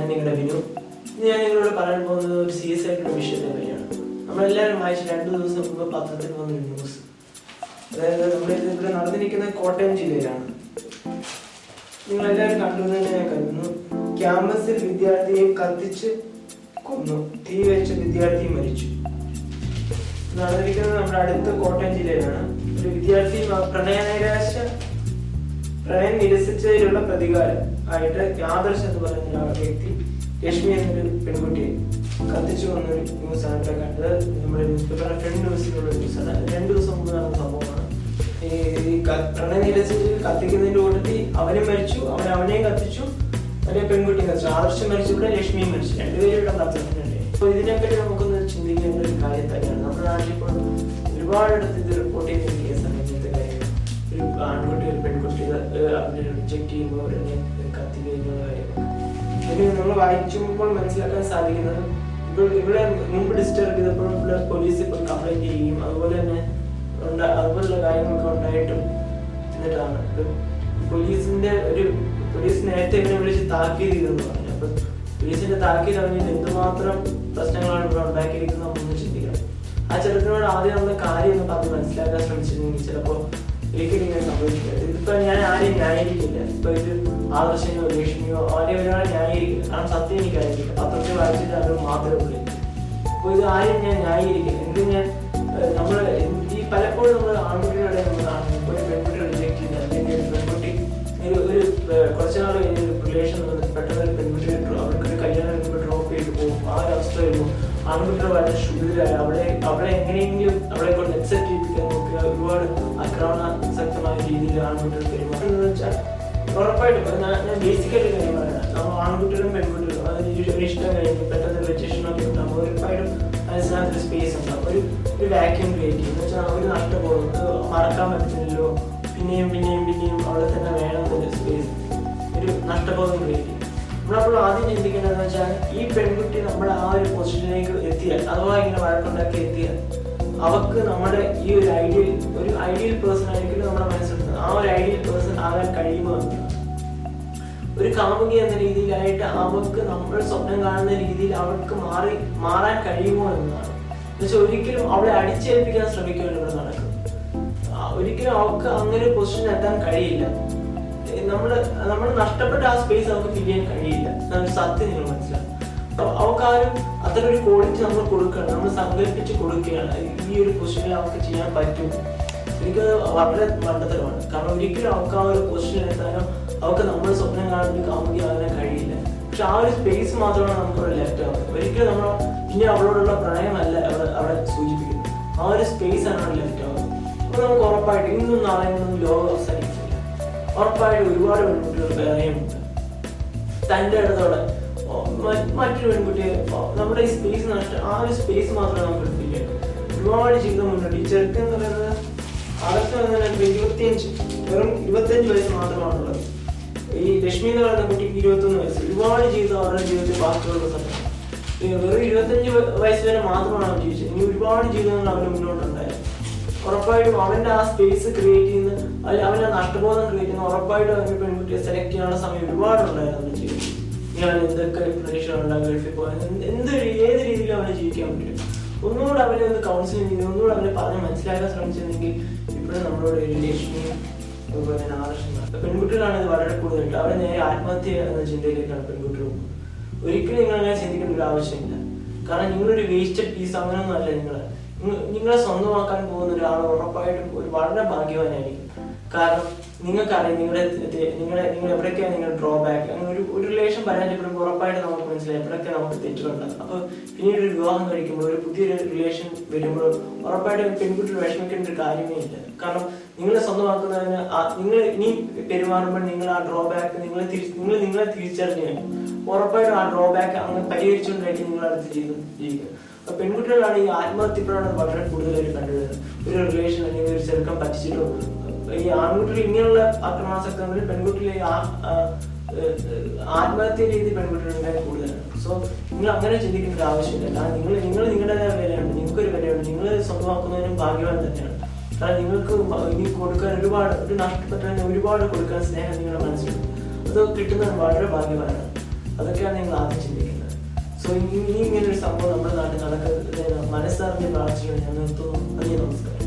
ഞാൻ നിങ്ങളുടെ വിനു ഞാൻ നിങ്ങളോട് പറയാൻ പോകുന്നത് ഒരു സീരിയസ് ആയിട്ടുള്ള വിഷയത്തെ പറ്റിയാണ്. നമ്മളെല്ലാവരും വായിച്ച് രണ്ടു ദിവസം മുമ്പ് പത്രത്തിൽ വന്നൊരു ന്യൂസ് അതായത് നമ്മൾ ഇവിടെ നടന്നിരിക്കുന്നത് കോട്ടയം ജില്ലയിലാണ്. നിങ്ങളെല്ലാവരും കണ്ടു തന്നെ ഞാൻ കരുതുന്നു. ക്യാമ്പസിൽ വിദ്യാർത്ഥിയെ കത്തിച്ച് കൊന്നു. തീ വെച്ച് വിദ്യാർത്ഥി മരിച്ചു. നടന്നിരിക്കുന്നത് നമ്മുടെ അടുത്ത കോട്ടയം ജില്ലയിലാണ്. ഒരു വിദ്യാർത്ഥി പ്രണയനൈരാശ പ്രണയം നിരസിച്ചതിലുള്ള പ്രതികാരം ആയിട്ട് ആദർശ് എന്ന് പറയുന്ന ആ വ്യക്തി രശ്മി എന്നൊരു പെൺകുട്ടിയെ കത്തിച്ചു വന്നൊരു ന്യൂസ് ആണ് ഇവിടെ കണ്ടത്. നമ്മുടെ ന്യൂസ് രണ്ട് ഫ്രണ്ട് ന്യൂസിലുള്ള ന്യൂസാണ് രണ്ടു ദിവസം മുമ്പ് നടന്ന സംഭവമാണ്. ഈ പ്രണയം നിരസിച്ച് കത്തിക്കുന്നതിന്റെ കൂട്ടത്തിൽ അവനെ മരിച്ചു അവൻ അവനെയും കത്തിച്ചു മറ്റേ പെൺകുട്ടിയും കത്തിച്ചു. ആദർശം മരിച്ചു ഇവിടെ ലക്ഷ്മിയും മരിച്ചു. രണ്ടുപേരും ഇവിടെ കത്തിച്ചിട്ടുണ്ട്. അപ്പൊ ഇതിനെപ്പറ്റി നമുക്കൊന്ന് ചിന്തിക്കേണ്ട ഒരു കാര്യം തന്നെയാണ്. നമ്മുടെ നാട്ടിൽ ഇപ്പോൾ ഒരുപാടിടത്ത് ഇത് നമ്മൾ വായിക്കുമ്പോൾ മനസ്സിലാക്കാൻ സാധിക്കുന്നത് ഇവിടെ മുമ്പ് ഡിസ്റ്റർബ് ചെയ്തപ്പോൾ ഇവിടെ പോലീസ് ഇപ്പോൾ കംപ്ലൈന്റ് ചെയ്യുകയും അതുപോലെ തന്നെ അതുപോലുള്ള കാര്യങ്ങളൊക്കെ ഉണ്ടായിട്ടും എന്നിട്ടാണ്. പോലീസിന്റെ ഒരു പോലീസ് നേരത്തെ എന്നെ വിളിച്ച് താക്കീത് ചെയ്തെന്ന് പറഞ്ഞു. അപ്പൊ പോലീസിന്റെ താക്കീത് അറിഞ്ഞിട്ട് എന്തുമാത്രം പ്രശ്നങ്ങളാണ് ഇവിടെ ഉണ്ടാക്കിയിരിക്കുന്നത് നമ്മളൊന്ന് ചിന്തിക്കണം. ആ ചെറുക്കനോട് ആദ്യം നമ്മൾ കാര്യം ഒന്ന് പറഞ്ഞ് മനസ്സിലാക്കാൻ ശ്രമിച്ചിരുന്നെങ്കിൽ ചിലപ്പോൾ ഒരിക്കലും ഇങ്ങനെ സംഭവിക്കില്ല. ഇതിപ്പോ ഞാൻ ആരെയും ന്യായീകരിക്കില്ല. ഇപ്പൊ ഇത് ആദർശനെയോ ലക്ഷ്മിയോ കാരണം സത്യം എനിക്കായിരിക്കും പത്രത്തിൽ വായിച്ചിട്ട് അത് മാത്രമേ ഉള്ളൂ അപ്പൊ ഇത് ആരും ഞാൻ ന്യായീകരിക്കില്ല. എന്ത് ഞാൻ നമ്മൾ ഈ പലപ്പോഴും നമ്മൾ ആൺകുട്ടികളുടെ നമ്മൾ കാണുന്നത് പെൺകുട്ടി റിജക്ട് ചെയ്ത് അല്ലെങ്കിൽ പെൺകുട്ടി ഒരു ഒരു കുറച്ച് നാൾ കഴിഞ്ഞ ഒരു റിലേഷൻ പെട്ടെന്ന് ഒരു പെൺകുട്ടി അവർക്ക് ഒരു കല്യാണം കഴിയുമ്പോൾ ഡ്രോപ്പ് ചെയ്ത് പോകും. ആ ഒരു അവസ്ഥ വരുമ്പോൾ ആൺകുട്ടികൾ വളരെ ശുദ്ധരായി അവളെ അവളെ എങ്ങനെയെങ്കിലും അവളെ കൊണ്ട് അക്സെപ്റ്റ് ഒരുപാട് രീതിയിൽ ആൺകുട്ടികൾ പെരുമാറുന്നത് വെച്ചാൽ ഉറപ്പായിട്ടും. ഞാൻ ബേസിക്കലി നമ്മൾ ആൺകുട്ടികളും പെൺകുട്ടികളും ഒരു ഇഷ്ടം കഴിഞ്ഞ് പെട്ടെന്ന് വെച്ചേഷൻ ഒക്കെ ഉണ്ടാകുമ്പോൾ ഉറപ്പായിട്ടും മനസ്സിനകത്തൊരു സ്പേസ് ഉണ്ടാകും ഒരു ഒരു വാക്യൂം ക്രിയേറ്റ് ചെയ്യും. എന്ന് വെച്ചാൽ അവർ നഷ്ടപ്പെടും മറക്കാൻ പറ്റുന്നില്ലല്ലോ പിന്നെയും പിന്നെയും പിന്നെയും അവിടെ തന്നെ വേണം ഒരു സ്പേസ് ഒരു നഷ്ടബോധം ക്രിയേറ്റ് ചെയ്യും. നമ്മളപ്പോൾ ആദ്യം ചിന്തിക്കേണ്ടതെന്ന് വെച്ചാൽ ഈ പെൺകുട്ടി നമ്മുടെ ആ ഒരു പൊസിഷനിലേക്ക് എത്തിയാൽ അഥവാ ഇങ്ങനെ വഴക്കുണ്ടാക്കി എത്തിയാൽ അവർക്ക് നമ്മുടെ ഈ ഒരു ഐഡിയൽ ഒരു ഐഡിയൽ പേഴ്സൺ ആയിരിക്കും നമ്മുടെ മനസ്സിലുണ്ട് ആ ഒരു ഐഡിയൽ പേഴ്സൺ ആകാൻ കഴിയുമോ. ഒരു കാമുകി എന്ന രീതിയിലായിട്ട് അവർക്ക് നമ്മൾ സ്വപ്നം കാണുന്ന രീതിയിൽ അവൾക്ക് മാറി മാറാൻ കഴിയുമോ എന്നതാണ് എന്നുവെച്ചാൽ ഒരിക്കലും അവളെ അടിച്ചേൽപ്പിക്കാൻ ശ്രമിക്കുകയാണ് ഇവിടെ നടക്കുന്നത് ആ, ഒരിക്കലും അവൾക്ക് അങ്ങനെ ഒരു പൊസിഷനിൽ എത്താൻ കഴിയില്ല. നമ്മൾ നമ്മൾ നഷ്ടപ്പെട്ട ആ സ്പേസ് അവൾക്ക് ചെയ്യാൻ കഴിയില്ല. സത്യം നിങ്ങൾ മനസ്സിലാക്കും അവൾക്കാരും അത്ര ഒരു ക്വാളിറ്റി നമ്മൾ കൊടുക്കുകയാണ് നമ്മൾ സങ്കല്പിച്ച് കൊടുക്കുകയാണ്. ഈ ഒരു പൊസിഷനിൽ അവൾക്ക് ചെയ്യാൻ പറ്റും. എനിക്കത് വളരെ മണ്ടത്തരമാണ്. കാരണം ഒരിക്കലും അവൾക്ക് ആ ഒരു പൊസിഷനിൽ എത്താനോ അവൾക്ക് നമ്മുടെ സ്വപ്നം കാണുന്നത് അങ്ങനെ കഴിയില്ല. പക്ഷെ ആ ഒരു സ്പേസ് മാത്രമാണ് നമുക്ക് അവിടെ ലെഫ്റ്റ് ആവുന്നത്. ഒരിക്കലും നമ്മൾ ഇനി അവളോടുള്ള പ്രണയമല്ല അവിടെ അവിടെ സൂചിപ്പിക്കുന്നത്. ആ ഒരു സ്പേസ് ആണ് ലെഫ്റ്റ് ആവുന്നത്. അപ്പൊ നമുക്ക് ഉറപ്പായിട്ട് ഇന്നും നാളെ ഇന്നും ലോകം അവസാനിക്കില്ല. ഉറപ്പായിട്ട് ഒരുപാട് പെൺകുട്ടികൾ വേറെയുമുണ്ട്. തന്റെ മ- മറ്റൊരു പെൺകുട്ടിയെ നമ്മുടെ ഈ സ്പേസ് നഷ്ട ആ ഒരു സ്പേസ് മാത്രമേ നമുക്ക് എടുത്തില്ല ഒരുപാട് ജീവിതം മുന്നോട്ട് ഈ ചെറുക്കെന്ന് പറയുന്നത് അതൊക്കെ ഇരുപത്തിയഞ്ച് വെറും ഇരുപത്തിയഞ്ച് വയസ്സ് മാത്രമാണുള്ളത്. ഈ ലക്ഷ്മി എന്ന് പറയുന്ന കുട്ടിക്ക് ഇരുപത്തൊന്ന് വയസ്സ്. ഒരുപാട് ജീവിതം അവരുടെ ജീവിതത്തിൽ ബാക്കിയുള്ള സമയം വെറും ഇരുപത്തഞ്ച് വയസ്സ് വരെ മാത്രമാണ് അവൻ ജീവിച്ചത്. ഇനി ഒരുപാട് ജീവിതങ്ങൾ അവന് മുന്നോട്ടുണ്ടായത്. ഉറപ്പായിട്ടും അവന്റെ ആ സ്പേസ് ക്രിയേറ്റ് ചെയ്യുന്ന അല്ലെങ്കിൽ അവന്റെ ആ നഷ്ടബോധം ക്രിയേറ്റ് ചെയ്യുന്ന ഉറപ്പായിട്ടും അവന് പെൺകുട്ടിയെ സെലക്ട് ചെയ്യാനുള്ള സമയം ഒരുപാടുണ്ടായിരുന്നു അവന്റെ ജീവിതത്തിൽ. ഞാൻ എന്തൊക്കെ പ്രതീക്ഷ ഉണ്ടാകും ഗൾഫിൽ പോകാൻ എന്ത് ഏത് രീതിയിലും അവനെ ജീവിക്കാൻ പറ്റും. ഒന്നുകൂടെ അവനെ ഒന്ന് കൗൺസിലിംഗ് ചെയ്ത് ഒന്നുകൂടെ അവനെ പറഞ്ഞ് മനസ്സിലാക്കാൻ ശ്രമിച്ചിരുന്നെങ്കിൽ ഇപ്പോഴും നമ്മളോട് ഒരു ലക്ഷ്മിയും അതുപോലെ തന്നെ ആകർഷണം പെൺകുട്ടികളാണ് ഇത് വളരെ കൂടുതലുണ്ട് അവരെ നേരെ ആത്മഹത്യ എന്ന ചിന്തയിലേക്കാണ് പെൺകുട്ടികൾ പോകുന്നത്. ഒരിക്കലും നിങ്ങൾ അങ്ങനെ ചിന്തിക്കേണ്ട ഒരു ആവശ്യമില്ല. കാരണം നിങ്ങളൊരു വേസ്റ്റഡ് പീസ് അങ്ങനെയൊന്നും അല്ല നിങ്ങൾ നിങ്ങളെ സ്വന്തമാക്കാൻ പോകുന്ന ഒരാൾ ഉറപ്പായിട്ടും ഒരു വളരെ ഭാഗ്യവാനായിരിക്കും. കാരണം നിങ്ങൾക്കറിയാം നിങ്ങളുടെ നിങ്ങളുടെ നിങ്ങൾ എവിടെയൊക്കെയാണ് നിങ്ങളുടെ ഡ്രോബാക്ക് അങ്ങനെ ഒരു ഒരു റിലേഷൻ പരാജയപ്പെടുമ്പോൾ ഉറപ്പായിട്ട് നമുക്ക് മനസ്സിലായി എവിടെയൊക്കെ നമുക്ക് തെറ്റുകളുണ്ട് അപ്പൊ പിന്നീട് ഒരു വിവാഹം കഴിക്കുമ്പോൾ ഒരു പുതിയൊരു റിലേഷൻ വരുമ്പോൾ ഉറപ്പായിട്ടും പെൺകുട്ടി വിഷമിക്കേണ്ട ഒരു കാര്യമേ ഇല്ല. കാരണം നിങ്ങളെ സ്വന്തമാക്കുന്നതിന് നിങ്ങൾ ഇനി പെരുമാറുമ്പോൾ നിങ്ങൾ ആ ഡ്രോബാക്ക് നിങ്ങൾ നിങ്ങൾ നിങ്ങളെ തിരിച്ചറിഞ്ഞു ഉറപ്പായിട്ടും ആ ഡ്രോബാക്ക് അങ്ങനെ പരിഹരിച്ചുകൊണ്ടായിരിക്കും നിങ്ങൾ അടുത്ത് ചെയ്ത് ജീവിക്കുക അപ്പൊ പെൺകുട്ടികളാണ് ഈ ആത്മഹത്യപ്പോഴാണ് വളരെ കൂടുതലായിട്ട് കണ്ടുവരുന്നത്. ഒരു റിലേഷൻ അല്ലെങ്കിൽ ഒരു ചെറുക്കം പറ്റിച്ചിട്ടോ ഈ ആൺകുട്ടികൾ ഇങ്ങനെയുള്ള ആക്രമണാസക്തങ്ങളിൽ പെൺകുട്ടികളെ ആത്മഹത്യ രീതി പെൺകുട്ടികളുടെ കൂടുതലാണ്. സോ നിങ്ങൾ അങ്ങനെ ചിന്തിക്കേണ്ട ആവശ്യമില്ല. കാരണം നിങ്ങൾ നിങ്ങൾ നിങ്ങളുടേതായ വിലയുണ്ട്. നിങ്ങൾക്കൊരു വിലയുണ്ട്. നിങ്ങൾ സ്വന്തമാക്കുന്നതിനും ഭാഗ്യവാൻ തന്നെയാണ്. കാരണം നിങ്ങൾക്ക് ഇനി കൊടുക്കാൻ ഒരുപാട് ഒരു നഷ്ടപ്പെട്ടതിന് ഒരുപാട് കൊടുക്കാൻ സ്നേഹം നിങ്ങളുടെ മനസ്സിലുണ്ട് അത് കിട്ടുന്നത് വളരെ ഭാഗ്യവാനാണ്. അതൊക്കെയാണ് നിങ്ങൾ ആദ്യം ചിന്തിക്കുന്നത് സോ ഇനി ഇങ്ങനെ ഒരു സംഭവം നമ്മുടെ നാട്ടിൽ നടക്കുന്നത് മനസ്സറിഞ്ഞ് പ്രാർത്ഥിക്കണം ഞാൻ നിർത്തുന്നു. നന്ദി നമസ്കാരം.